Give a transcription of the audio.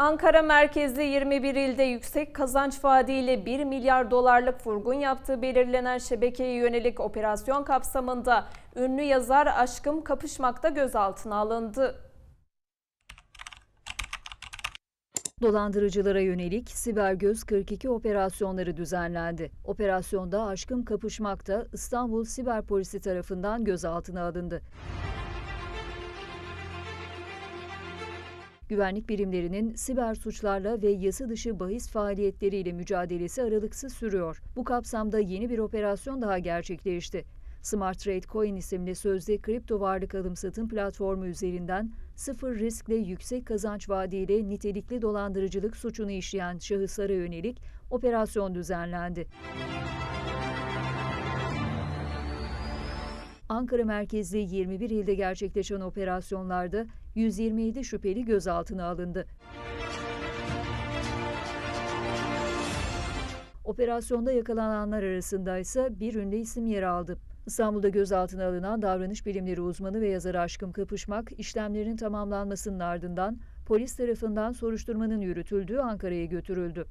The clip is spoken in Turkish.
Ankara merkezli 21 ilde yüksek kazanç vaadiyle 1 milyar dolarlık furgun yaptığı belirlenen şebekeye yönelik operasyon kapsamında ünlü yazar Aşkım Kapışmak'ta gözaltına alındı. Dolandırıcılara yönelik Siber Göz 42 operasyonları düzenlendi. Operasyonda Aşkım Kapışmak'ta İstanbul Siber Polisi tarafından gözaltına alındı. Güvenlik birimlerinin siber suçlarla ve yasa dışı bahis faaliyetleriyle mücadelesi aralıksız sürüyor. Bu kapsamda yeni bir operasyon daha gerçekleşti. Smart Trade Coin isimli sözde kripto varlık alım satım platformu üzerinden sıfır riskle yüksek kazanç vaadiyle nitelikli dolandırıcılık suçunu işleyen şahıslara yönelik operasyon düzenlendi. Ankara merkezli 21 ilde gerçekleşen operasyonlarda 127 şüpheli gözaltına alındı. Operasyonda yakalananlar arasında ise bir ünlü isim yer aldı. İstanbul'da gözaltına alınan davranış bilimleri uzmanı ve yazar Aşkım Kapışmak, işlemlerin tamamlanmasının ardından polis tarafından soruşturmanın yürütüldüğü Ankara'ya götürüldü.